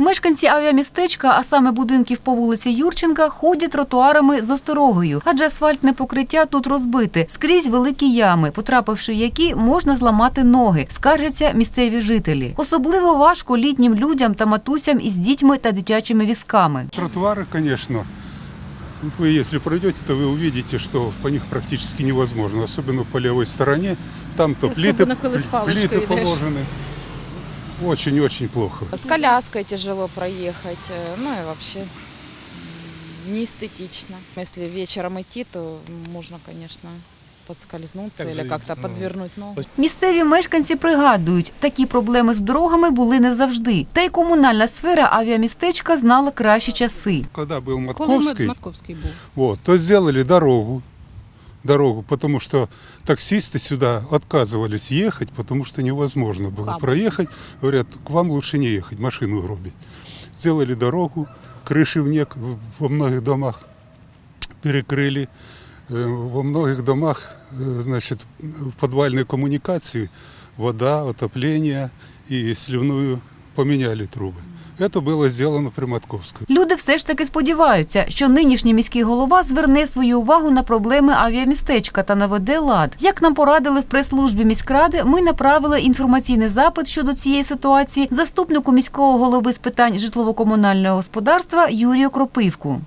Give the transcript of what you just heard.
Мешканці авіамістечка, а саме будинків по вулиці Юрченка, ходять тротуарами з осторогою, адже асфальтне покриття тут розбите, скрізь великі ями, потрапивши в які можна зламати ноги, скаржаться місцеві жителі. Особливо важко літнім людям та матусям із дітьми та дитячими візками. Тротуары, конечно, вы если пройдете, то вы увидите, что по них практически невозможно, особенно по левой стороне. Там то плиты, Особенно, коли Очень-очень плохо. С коляской тяжело проехать, э, ну и вообще м, неэстетично. Если вечером идти, то можно, конечно, подскользнуться Так или же, как-то ну, подвернуть ногу. Місцеві мешканці пригадують, такі проблеми з дорогами були не завжди. Та й комунальна сфера авіамістечка знала кращі часи. Когда был Коли Матковский, Матковський був. вот, то сделали дорогу, дорогу, потому что таксисты сюда отказывались ехать, потому что невозможно было Вам. проехать. Говорят, к вам лучше не ехать, машину гробить. Сделали дорогу, крыши в нек- во многих домах перекрыли. Э, Во многих домах, э, значит, в подвальной коммуникации вода, отопление и сливную поменяли трубы. Это було зроблено при Матковській. Люди все ж таки сподіваються, що нинішній міський голова зверне свою увагу на проблеми авіамістечка та наведе лад. Як нам порадили в прес-службі міськради, ми направили інформаційний запит щодо цієї ситуації заступнику міського голови з питань житлово-комунального господарства Юрію Кропивку.